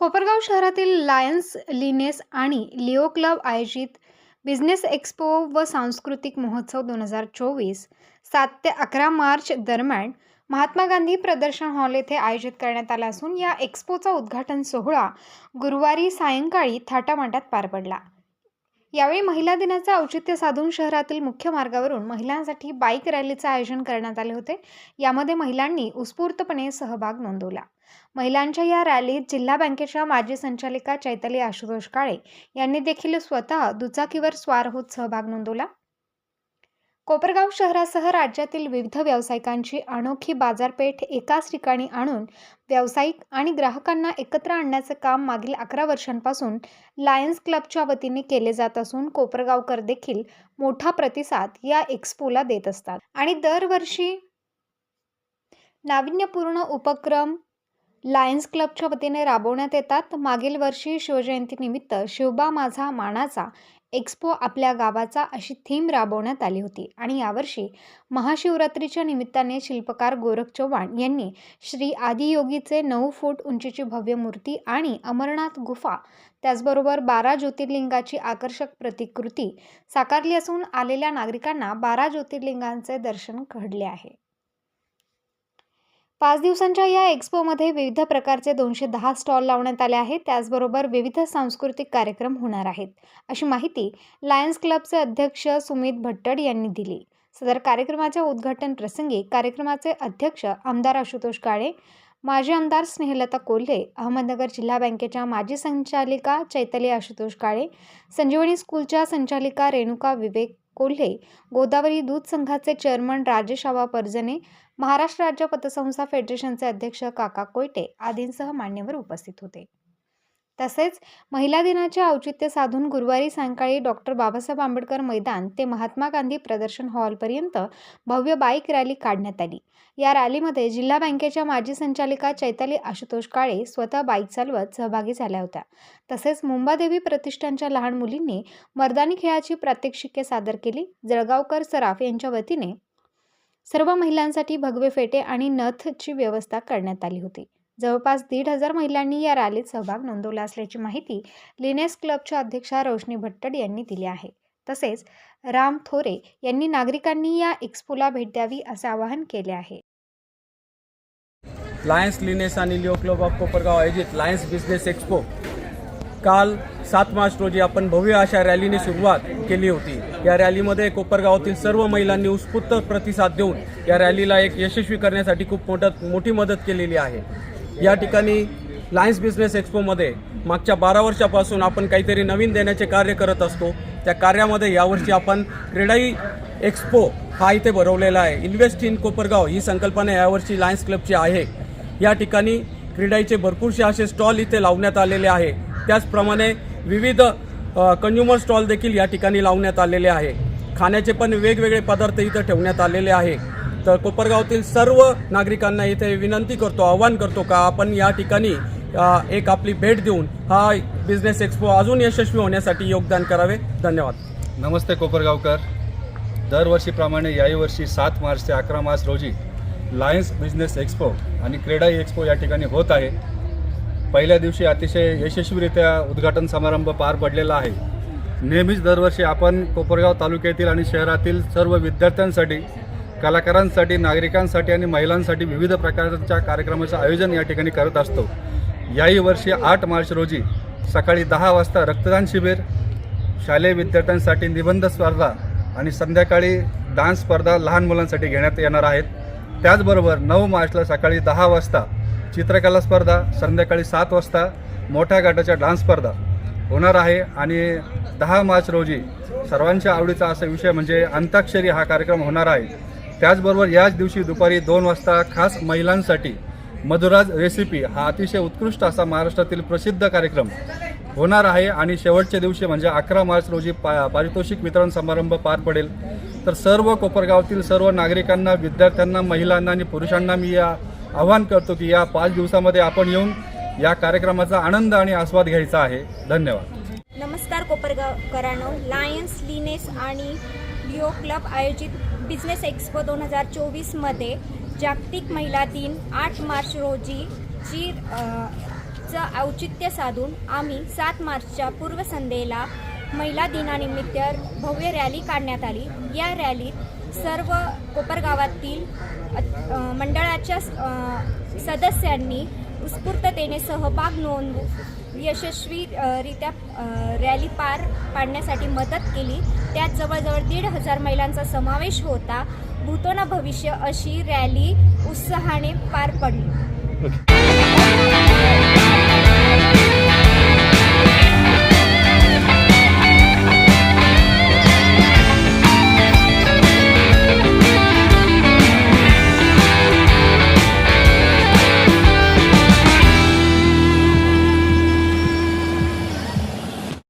कोपरगाव शहरातील Lions Lioness आणि Leo club आयोजित बिझनेस एक्स्पो व सांस्कृतिक महोत्सव दोन हजार चोवीस सात ते अकरा मार्च दरम्यान महात्मा गांधी प्रदर्शन हॉल येथे आयोजित करण्यात आला असून या एक्स्पोचा उद्घाटन सोहळा गुरुवारी सायंकाळी थाटामाटात पार पडला. यावेळी महिला दिनाचे औचित्य साधून शहरातील मुख्य मार्गावरून महिलांसाठी बाईक रॅलीचे आयोजन करण्यात आले होते. यामध्ये महिलांनी उत्स्फूर्तपणे सहभाग नोंदवला. महिलांच्या या रॅलीत जिल्हा बँकेच्या माजी संचालिका चैतली आशुतोष काळे यांनी देखील स्वतः दुचाकीवर स्वार होत सहभाग नोंदवला. कोपरगाव शहरासह राज्यातील विविध व्यावसायिकांची अनोखी बाजारपेठ एकाच ठिकाणी आणून व्यावसायिक आणि ग्राहकांना एकत्र आणण्याचे काम मागील अकरा वर्षांपासून लायन्स क्लबच्या वतीने केले जात असून कोपरगावकर देखील मोठा प्रतिसाद या एक्स्पोला देत असतात. आणि दरवर्षी नाविन्यपूर्ण उपक्रम लायन्स क्लबच्या वतीने राबवण्यात येतात. मागील वर्षी शिवजयंतीनिमित्त शिवबा माझा मानाचा एक्स्पो आपल्या गावाचा अशी थीम राबवण्यात आली होती. आणि यावर्षी महाशिवरात्रीच्या निमित्ताने शिल्पकार गोरख चव्हाण यांनी श्री आदियोगीचे नऊ फूट उंचीची भव्य मूर्ती आणि अमरनाथ गुफा त्याचबरोबर बारा ज्योतिर्लिंगाची आकर्षक प्रतिकृती साकारली असून आलेल्या नागरिकांना बारा ज्योतिर्लिंगांचे दर्शन घडले आहे. पाच दिवसांच्या या एक्स्पोमध्ये विविध प्रकारचे दोनशे दहा स्टॉल लावण्यात आले आहेत. त्याचबरोबर विविध सांस्कृतिक कार्यक्रम होणार आहेत. अशी माहिती लायन्स क्लबचे अध्यक्ष सुमित भट्टड यांनी दिली. सदर कार्यक्रमाच्या उद्घाटन प्रसंगी कार्यक्रमाचे अध्यक्ष आमदार आशुतोष काळे माजी आमदार स्नेहलता कोल्हे अहमदनगर जिल्हा बँकेच्या माजी संचालिका चैतली आशुतोष काळे संजीवनी स्कूलच्या संचालिका रेणुका विवेक कोल्हे गोदावरी दूध संघाचे चेअरमन राजेश आवा परजने महाराष्ट्र राज्य पतसंस्था फेडरेशनचे अध्यक्ष काका कोयटे आदींसह मान्यवर उपस्थित होते. तसेच महिला दिनाचे औचित्य साधून गुरुवारी सायंकाळी डॉक्टर बाबासाहेब आंबेडकर मैदान ते महात्मा गांधी प्रदर्शन हॉलपर्यंत भव्य बाईक रॅली काढण्यात आली. या रॅलीमध्ये जिल्हा बँकेच्या माजी संचालिका चैताली आशुतोष काळे स्वतः बाईक चालवत सहभागी झाल्या होत्या. तसेच मुंबादेवी प्रतिष्ठानच्या लहान मुलींनी मर्दानी खेळाची प्रात्यक्षिके सादर केली. जळगावकर सराफ यांच्या वतीने सर्व महिलांसाठी भगवे फेटे आणि नथची व्यवस्था करण्यात आली होती. जवळपास दीड हजार महिलांनी या रॅलीत सहभाग नोंदवला असल्याची माहिती लिनेस क्लबच्या अध्यक्षा रोशनी भट्टड यांनी दिली आहे. तसेच राम थोरे यांनी नागरिकांनी या एक्स्पोला भेट द्यावी असे आवाहन केले आहे. लायन्स लिनेस आणि लिओ क्लब ऑफ कोपरगाव आयोजित लायन्स बिझनेस एक्स्पो. काल सात मार्च रोजी आपण भव्य अशा रॅलीने सुरुवात केली होती. या रॅलीमध्ये कोपरगावातील सर्व महिलांनी उत्स्फूर्त प्रतिसाद देऊन या रॅलीला एक यशस्वी करण्यासाठी खूप मोठत मोठी मदत केलेली आहे. या ठिकाणी लायन्स बिझनेस एक्स्पोमध्ये मागच्या बारा वर्षापासून आपण काहीतरी नवीन देण्याचे कार्य करत असतो. त्या कार्यामध्ये यावर्षी आपण क्रीडाई एक्स्पो हा इथे भरवलेला आहे. इन्व्हेस्ट इन कोपरगाव ही संकल्पना यावर्षी लायन्स क्लबची आहे. या ठिकाणी क्रीडाईचे भरपूरसे असे स्टॉल इथे लावण्यात आलेले आहे. त्याचप्रमाणे विविध कंज्युमर स्टॉल देखील या ठिकाणी लावण्यात आलेले आहे. खाण्याचे पण वेगवेगळे पदार्थ इथं ठेवण्यात आलेले आहे. तर कोपरगावातील सर्व नागरिकांना इथे विनंती करतो आवाहन करतो का आपण या ठिकाणी एक आपली भेट देऊन हा बिझनेस एक्स्पो अजून यशस्वी होण्यासाठी योगदान करावे. धन्यवाद. नमस्ते कोपरगावकर. दरवर्षीप्रमाणे याही वर्षी सात मार्च ते अकरा मार्च रोजी लायन्स बिझनेस एक्स्पो आणि क्रीडा एक्स्पो या ठिकाणी होत आहे. पहिल्या दिवशी अतिशय यशस्वीरित्या उद्घाटन समारंभ पार पडलेला आहे. नेहमीच दरवर्षी आपण कोपरगाव तालुक्यातील आणि शहरातील सर्व विद्यार्थ्यांसाठी कलाकारांसाठी नागरिकांसाठी आणि महिलांसाठी विविध प्रकारच्या कार्यक्रमाचं आयोजन या ठिकाणी करत असतो. याही वर्षी आठ मार्च रोजी सकाळी दहा वाजता रक्तदान शिबिर शालेय विद्यार्थ्यांसाठी निबंध स्पर्धा आणि संध्याकाळी डान्स स्पर्धा लहान मुलांसाठी घेण्यात येणार आहेत. त्याचबरोबर नऊ मार्चला सकाळी दहा वाजता चित्रकला स्पर्धा संध्याकाळी सात वाजता मोठ्या गाटाच्या डान्स स्पर्धा होणार आहे आणि दहा मार्च रोजी सर्वांच्या आवडीचा असा विषय म्हणजे अंताक्षरी हा कार्यक्रम होणार आहे. त्याचबरोबर याच दिवशी दुपारी दोन वाजता खास महिलांसाठी मधुराज रेसिपी हा अतिशय उत्कृष्ट असा महाराष्ट्रातील प्रसिद्ध कार्यक्रम होणार आहे. आणि शेवटच्या दिवशी म्हणजे अकरा मार्च रोजी पा पारितोषिक वितरण समारंभ पार पडेल. तर सर्व कोपरगावातील सर्व नागरिकांना विद्यार्थ्यांना महिलांना आणि पुरुषांना मी या आवाहन करतो की या पाच दिवसामध्ये आपण येऊन या कार्यक्रमाचा आनंद आणि आस्वाद घ्यायचा आहे. धन्यवाद. नमस्कार कोपरगावकरांनो लायन्स लिनेस आणि लिओ क्लब आयोजित बिझनेस एक्स्पो दोन हजार चोवीसमध्ये जागतिक महिला दिन आठ मार्च रोजी जी चं औचित्य साधून आम्ही सात मार्चच्या पूर्वसंध्येला महिला दिनानिमित्त भव्य रॅली काढण्यात आली. या रॅलीत सर्व कोपरगावातील मंडळाच्या सदस्यांनी उत्स्फूर्ततेने सहभाग नोंदवून यशस्वीरित्या रॅली पार पाडण्यासाठी मदत केली. त्यात जवळजवळ दीड हजार महिलांचा समावेश होता. भूतो भविष्य अशी रॅली उत्साहाने पार पडली.